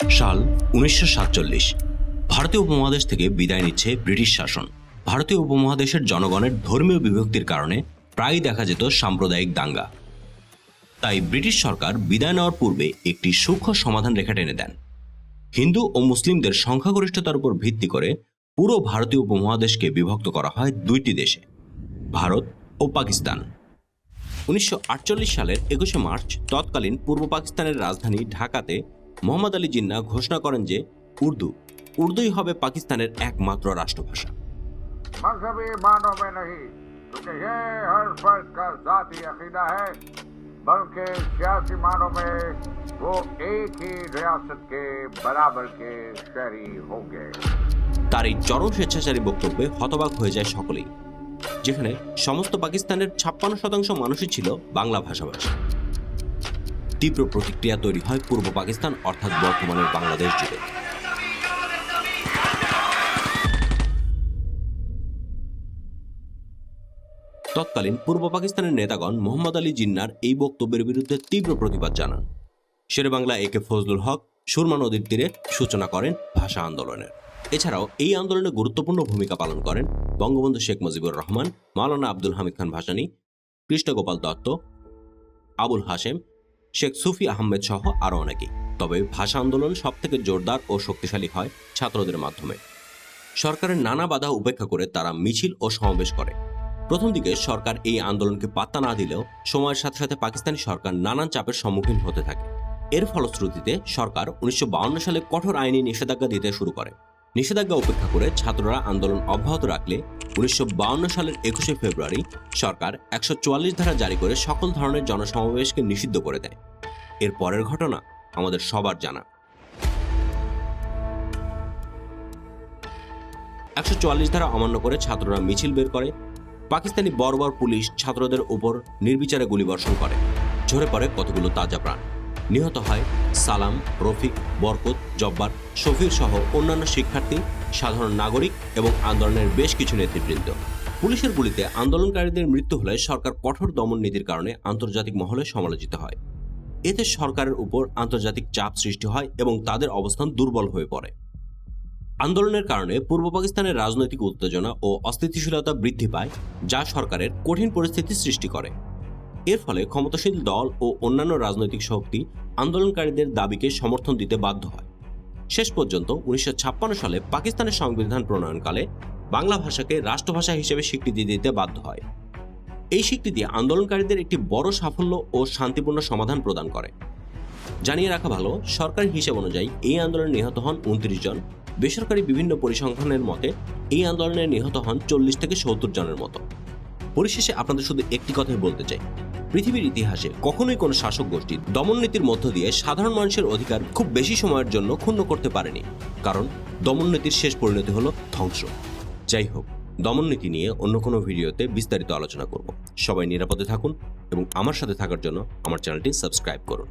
সাল উনিশশো সাতচল্লিশ। ভারতীয় উপমহাদেশ থেকে বিদায় নিচ্ছে ব্রিটিশ শাসন। ভারতীয় উপমহাদেশের জনগণের ধর্মীয় বিভক্তির কারণে প্রায়ই দেখা যেত সাম্প্রদায়িক দাঙ্গা। তাই ব্রিটিশ সরকার বিদায় নেওয়ার পূর্বে একটি সূক্ষ্ম সমাধান রেখা টেনে দেন। হিন্দু ও মুসলিমদের সংখ্যাগরিষ্ঠতার উপর ভিত্তি করে পুরো ভারতীয় উপমহাদেশকে বিভক্ত করা হয় দুইটি দেশে, ভারত ও পাকিস্তান। উনিশশো আটচল্লিশ সালের একুশে মার্চ তৎকালীন পূর্ব পাকিস্তানের রাজধানী ঢাকাতে মোহাম্মদ আলী জিন্না ঘোষণা করেন যে উর্দু উর্দুই হবে পাকিস্তানের একমাত্র রাষ্ট্রভাষা। তার এই চরম স্বেচ্ছাচারী বক্তব্যে হতবাক হয়ে যায় সকলেই যেখানে সমস্ত পাকিস্তানের ছাপ্পান্ন শতাংশ মানুষই ছিল বাংলা ভাষাভাষী। তীব্র প্রতিক্রিয়া তৈরি হয় পূর্ব পাকিস্তান, অর্থাৎ বর্তমানের বাংলাদেশ জুড়ে। তৎকালীন পূর্ব পাকিস্তানের নেতাগণ মোহাম্মদ আলী জিন্নার এই বক্তব্যের বিরুদ্ধে তীব্র প্রতিবাদ জানান। শেরেবাংলা এ কে ফজলুল হক সুরমা নদীর তীরে সূচনা করেন ভাষা আন্দোলনের। এছাড়াও এই আন্দোলনে গুরুত্বপূর্ণ ভূমিকা পালন করেন বঙ্গবন্ধু শেখ মুজিবুর রহমান, মাওলানা আব্দুল হামিদ খান ভাসানী, কৃষ্ণগোপাল দত্ত, আবুল হাশেম শেখ সুফি আহমেদ সহ আরও অনেকেই তবে ভাষা আন্দোলন সবথেকে জোরদার ও শক্তিশালী হয় ছাত্রদের মাধ্যমে। সরকারের নানা বাধা উপেক্ষা করে তারা মিছিল ও সমাবেশ করে। প্রথম দিকে সরকার এই আন্দোলনকে পাত্তা না দিলেও সময়ের সাথে সাথে পাকিস্তানি সরকার নানান চাপের সম্মুখীন হতে থাকে। এর ফলশ্রুতিতে সরকার উনিশশো সালে কঠোর আইনি নিষেধাজ্ঞা দিতে শুরু করে। নিষেধাজ্ঞা উপেক্ষা করে ছাত্ররা আন্দোলন অব্যাহত রাখলে উনিশশো সালের একুশে ফেব্রুয়ারি সরকার একশো চুয়াল্লিশ ধারা জারি করে সকল ধরনের জনসমাবেশকে নিষিদ্ধ করে দেয়। এর পরের ঘটনা আমাদের সবার জানা। একশো চুয়াল্লিশ ধারা অমান্য করে ছাত্ররা মিছিল বের করে, পাকিস্তানি বর্বর পুলিশ ছাত্রদের উপর নির্বিচারে গুলিবর্ষণ করে। ঝরে পড়ে কতগুলো তাজা প্রাণ। নিহত হয় সালাম, রফিক, বরকত, জব্বার শফির সহ অন্যান্য শিক্ষার্থী, সাধারণ নাগরিক এবং আন্দোলনের বেশ কিছু নেতৃবৃন্দ। পুলিশের গুলিতে আন্দোলনকারীদের মৃত্যু হলে সরকার কঠোর দমন নীতির কারণে আন্তর্জাতিক মহলে সমালোচিত হয়। এতে সরকারের উপর আন্তর্জাতিক চাপ সৃষ্টি হয় এবং তাদের অবস্থান দুর্বল হয়ে পড়ে। আন্দোলনের কারণে পূর্ব পাকিস্তানের রাজনৈতিক উত্তেজনা ও অস্থিতিশীলতা বৃদ্ধি পায়, যা সরকারের কঠিন পরিস্থিতি সৃষ্টি করে। এর ফলে ক্ষমতাশীল দল ও অন্যান্য রাজনৈতিক শক্তি আন্দোলনকারীদের দাবিকে সমর্থন দিতে বাধ্য হয়। শেষ পর্যন্ত উনিশশো ছাপ্পান্ন সালে পাকিস্তানের সংবিধান প্রণয়নকালে বাংলা ভাষাকে রাষ্ট্রভাষা হিসেবে স্বীকৃতি দিতে বাধ্য হয়। এই স্বীকৃতি আন্দোলনকারীদের একটি বড় সাফল্য ও শান্তিপূর্ণ সমাধান প্রদান করে। জানিয়ে রাখা ভালো, সরকারি হিসেব অনুযায়ী এই আন্দোলনে নিহত হন উনত্রিশ জন। বেসরকারি বিভিন্ন পরিসংখ্যানের মতে এই আন্দোলনে নিহত হন চল্লিশ থেকে সত্তর জনের মতো। পরিশেষে আপনাদের শুধু একটি কথাই বলতে চাই। পৃথিবীর ইতিহাসে কখনোই কোনো শাসক গোষ্ঠী দমননীতির মধ্য দিয়ে সাধারণ মানুষের অধিকার খুব বেশি সময়ের জন্য ক্ষুণ্ণ করতে পারেনি। কারণ দমননীতির শেষ পরিণতি হলো ধ্বংস। যাই হোক, দমননীতি নিয়ে অন্য কোনো ভিডিওতে বিস্তারিত আলোচনা করব। সবাই নিরাপদে থাকুন এবং আমার সাথে থাকার জন্য আমার চ্যানেলটি সাবস্ক্রাইব করুন।